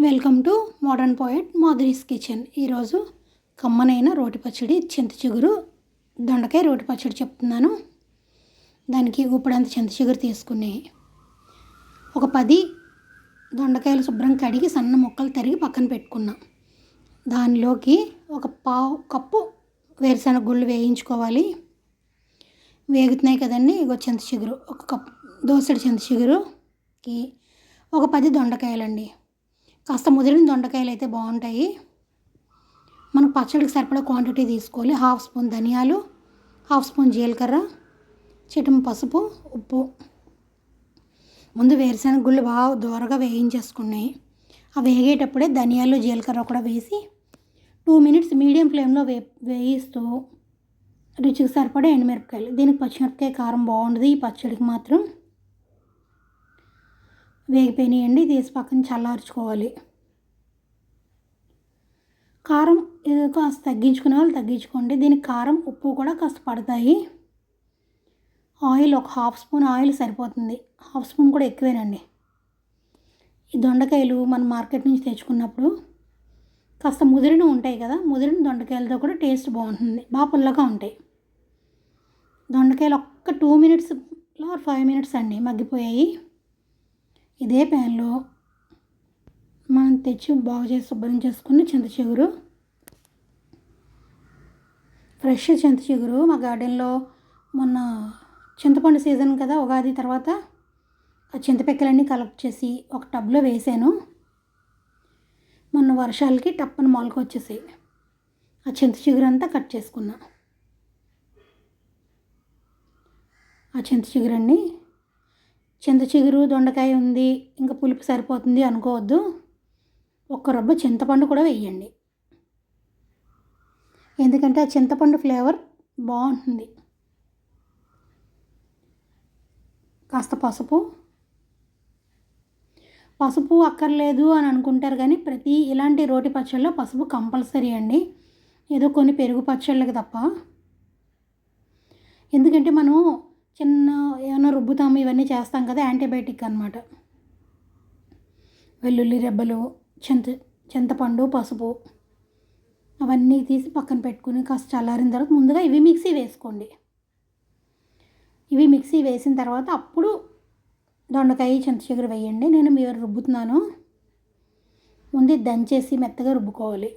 Welcome to modern poet Madhuri's kitchen. ఈరోజు కమ్మనైన రోటి పచ్చడి చింత చిగురు దొండకాయ రోటి పచ్చడి చెప్తున్నాను. దానికి ఊపడంత చింత చిగురు తీసుకుని ఒక పది దొండకాయలు శుభ్రం కడిగి సన్న ముక్కలు తరిగి పక్కన పెట్టుకున్నాం. దానిలోకి ఒక పావు కప్పు వేరుశనగ గుళ్ళు వేయించుకోవాలి. వేగుతున్నాయి కదండి ఇగో చింత చిగురు. ఒక కప్ దోసడి చింత చిగురుకి ఒక పది దొండకాయలండి. కాస్త ముదిరిన దొండకాయలు అయితే బాగుంటాయి. మనం పచ్చడికి సరిపడా క్వాంటిటీ తీసుకోవాలి. హాఫ్ స్పూన్ ధనియాలు హాఫ్ స్పూన్ జీలకర్ర చిటం పసుపు ఉప్పు. ముందు వేరుశనగ గుళ్ళు బాగా దూరగా వేయించేసుకున్నాయి. ఆ వేగేటప్పుడే ధనియాలు జీలకర్ర కూడా వేసి టూ మినిట్స్ మీడియం ఫ్లేమ్లో వే వేయిస్తూ రుచికి సరిపడే ఎండుమిరపకాయలు. దీనికి పచ్చిమిరపకాయ కారం బాగుండదు. ఈ పచ్చడికి మాత్రం వేగిపోయినాయండి. తీసి పక్కన చల్లార్చుకోవాలి. కారం ఏదో కాస్త తగ్గించుకునే వాళ్ళు తగ్గించుకోండి. దీనికి కారం ఉప్పు కూడా కాస్త పడతాయి. ఆయిల్ ఒక హాఫ్ స్పూన్ ఆయిల్ సరిపోతుంది. హాఫ్ స్పూన్ కూడా ఎక్కువేనండి. ఈ దొండకాయలు మనం మార్కెట్ నుంచి తెచ్చుకున్నప్పుడు కాస్త ముదిరిన ఉంటాయి కదా ముదిరిన దొండకాయలతో కూడా టేస్ట్ బాగుంటుంది. బాగా పుల్లగా ఉంటాయి. దొండకాయలు ఒక్క టూ మినిట్స్లో ఫైవ్ మినిట్స్ అండి మగ్గిపోయాయి. ఇదే ప్యాన్లో మనం తెచ్చి బాగు చేసి శుభ్రం చేసుకుని చింత చిగురు. ఫ్రెష్ చింత చిగురు. మా గార్డెన్లో మొన్న చింతపండు సీజన్ కదా ఉగాది తర్వాత ఆ చింతపిక్కలన్నీ కలెక్ట్ చేసి ఒక టబ్లో వేసాను. మొన్న వర్షాలకి టప్పని మొలక వచ్చేసాయి ఆ చింత చిగురు అంతా కట్ చేసుకున్నా. ఆ చింత చిగురండి చింత చిగురు దొండకాయ ఉంది ఇంకా పులుపు సరిపోతుంది అనుకోవద్దు. ఒక్క రొబ్బ చింతపండు కూడా వేయండి ఎందుకంటే ఆ చింతపండు ఫ్లేవర్ బాగుంటుంది. కాస్త పసుపు. పసుపు అక్కర్లేదు అని అనుకుంటారు కానీ ప్రతి ఇలాంటి రోటి పచ్చళ్ళలో పసుపు కంపల్సరీ అండి. ఏదో కొన్ని పెరుగు పచ్చళ్ళకి తప్ప. ఎందుకంటే మనం చిన్న ఏమైనా రుబ్బుతాము ఇవన్నీ చేస్తాం కదా యాంటీబయాటిక్ అనమాట వెల్లుల్లి రెబ్బలు చింత చింతపండు పసుపు అవన్నీ తీసి పక్కన పెట్టుకుని కాస్త చల్లారిన తర్వాత ముందుగా ఇవి మిక్సీ వేసుకోండి. ఇవి మిక్సీ వేసిన తర్వాత అప్పుడు దొండకాయ చింత చిగురు వేయండి. నేను మీరు రుబ్బుతున్నాను. ముందు దంచేసి మెత్తగా రుబ్బుకోవాలి.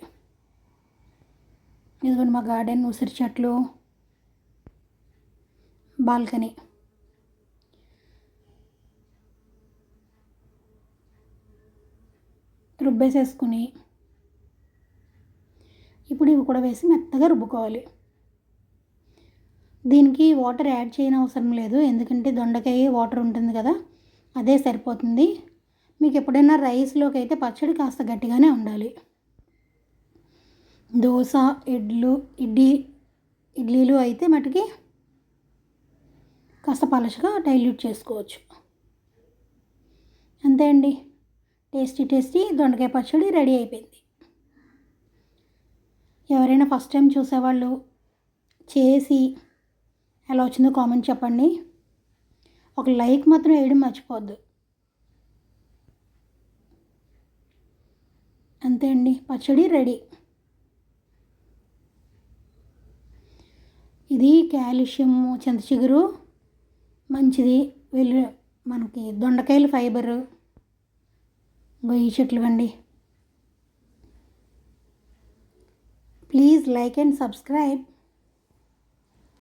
ఇదిగోండి మా గార్డెన్ ఉసిరి చెట్లు. బాల్కనీ. రుబ్బేసేసుకుని ఇప్పుడు ఇవి కూడా వేసి మెత్తగా రుబ్బుకోవాలి. దీనికి వాటర్ యాడ్ చేయని అవసరం లేదు ఎందుకంటే దొండకాయ వాటర్ ఉంటుంది కదా అదే సరిపోతుంది. మీకు ఎప్పుడైనా రైస్లోకి అయితే పచ్చడి కాస్త గట్టిగానే ఉండాలి. దోశ ఇడ్లు ఇడ్లీ ఇడ్లీలు అయితే మటుకి కాస్త పలచగా డైల్యూట్ చేసుకోవచ్చు. అంతే అండి. టేస్టీ టేస్టీ దొండకాయ పచ్చడి రెడీ అయిపోయింది. ఎవరైనా ఫస్ట్ టైం చూసేవాళ్ళు చేసి ఎలా వచ్చిందో కామెంట్ చెప్పండి. ఒక లైక్ మాత్రం వేయడం మర్చిపోద్దు అంతే అండి. పచ్చడి రెడీ. ఇది కాల్షియము చింత చిగురు మంచిది. వెల్లు మనకి దొండకాయలు ఫైబరు. గొయ్యి చెట్లు అండి ప్లీజ్ లైక్ అండ్ సబ్స్క్రైబ్.